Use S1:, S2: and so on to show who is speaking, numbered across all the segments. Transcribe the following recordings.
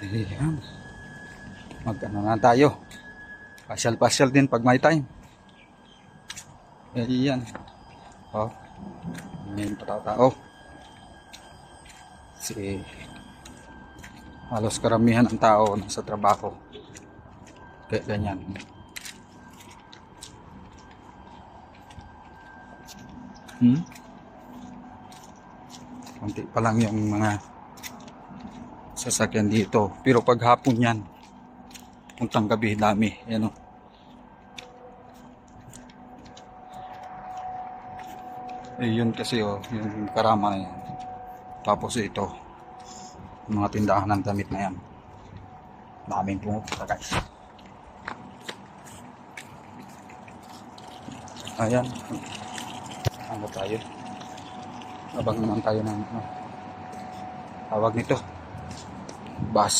S1: Ayan. Mag-ano na tayo. Pasyal-pasyal din pag may time. Ayan. Oh. Ngayon pa tao. Si halos karamihan ng tao nasa trabaho. Kaya ganyan. Hmm? Konti pa lang yung mga sasakyan dito. Pero pag hapon yan, puntang gabi dami. Yan o. Eh, yun kasi oh, yung karama na yan. Tapos ito, mga tindahan ng damit na yan. Daming pumupunta guys. Ayan. Ano tayo? Abang naman tayo ng ano, tawag nito. Bus.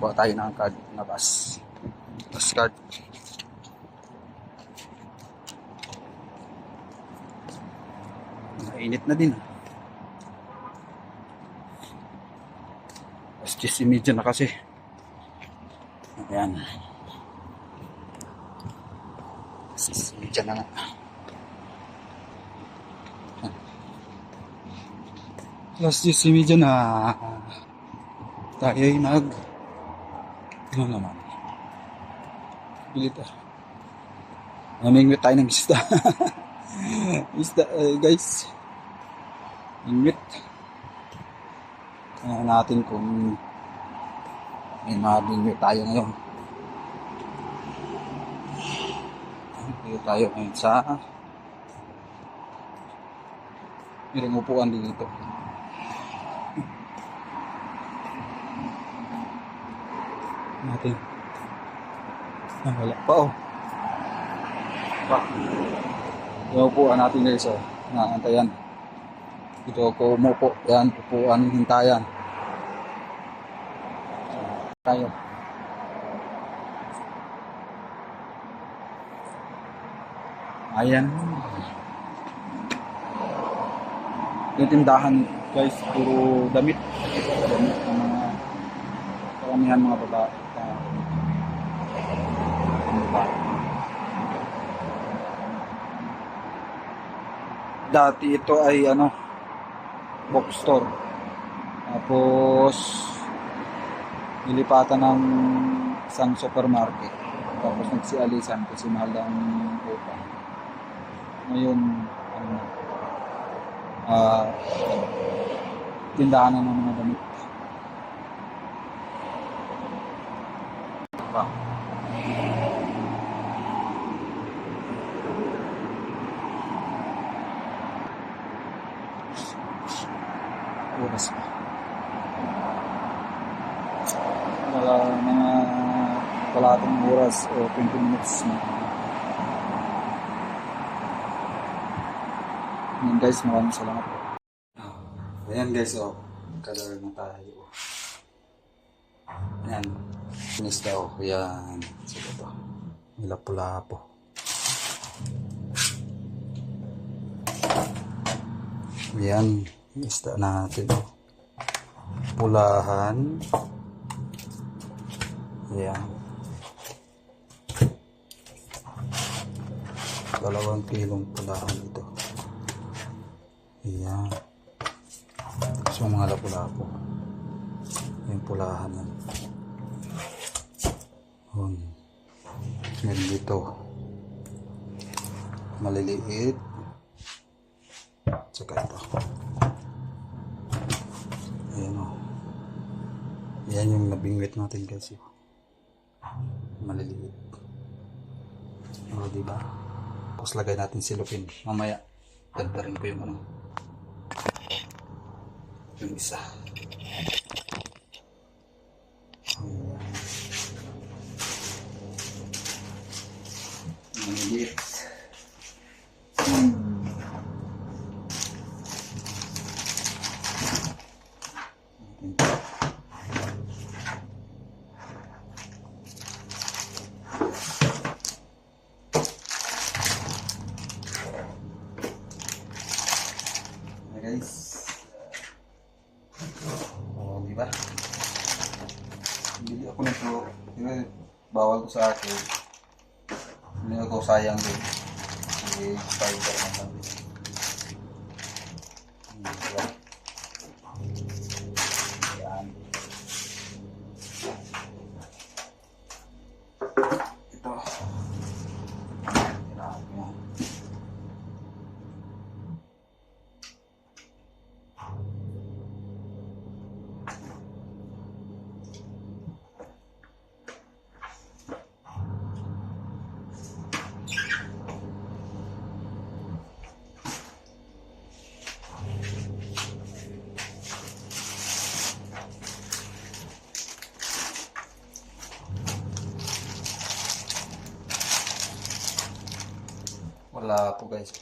S1: Buha tayo ng card na bus. Bus card. Mainit na din. Alas 10.30 na kasi. Ayan. Alas 10.30 na nga. Alas 10.30 na. Tayo ay nag... Ano naman? Bilit ah. Namingwit tayo ng isda. isda, eh, guys. Ingwit. Tingnan natin kung may mabingwit tayo ngayon. Dito tayo ngayon sa Merong upuan dito. Natin. Ah, wala pa oh. Pa. Yung upuan natin guys oh. Naantayan. Dito ako umupo. Yan, upuan, hintayan. Tayo. Ayan. Yung tindahan guys, puro damit. Damit ng mga karamihan mga babae. Dati ito ay ano, bookstore. Tapos, nilipatan ng isang supermarket. Tapos nagsialisan kasi mahal ang utang. Ngayon, ano, ah, tindahan na ng mga damit. Pa. Oras pa. Wala mga kalating oras o 20 minutes na. Yan guys, maraming salamat po. Ayan guys, oh. Color na tayo. Ayan. Finish daw. Ayan. Sige to. Nila po. Ayan. Isda natin. oh. Pulahan. Ayan. Dalawang kilong pulahan ito. Gusto mo mga lapu-lapo. Yung pulahan yan. Yun. Meron dito. Maliliit. Tsaka ito. Ayan o. Yan yung nabingwit natin guys. Yun. Maliliit. O, diba? Tapos lagay natin silupin. Mamaya, rin ko yung ano. Yung isa. Maliliit. Ayan, guys. Oh, di ba? Bili ako nito. Diba, bawal ko sa akin. Bili ako sayang din. Sige, 5 naman Wala po guys.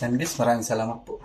S1: Yan guys, maraming salamat po.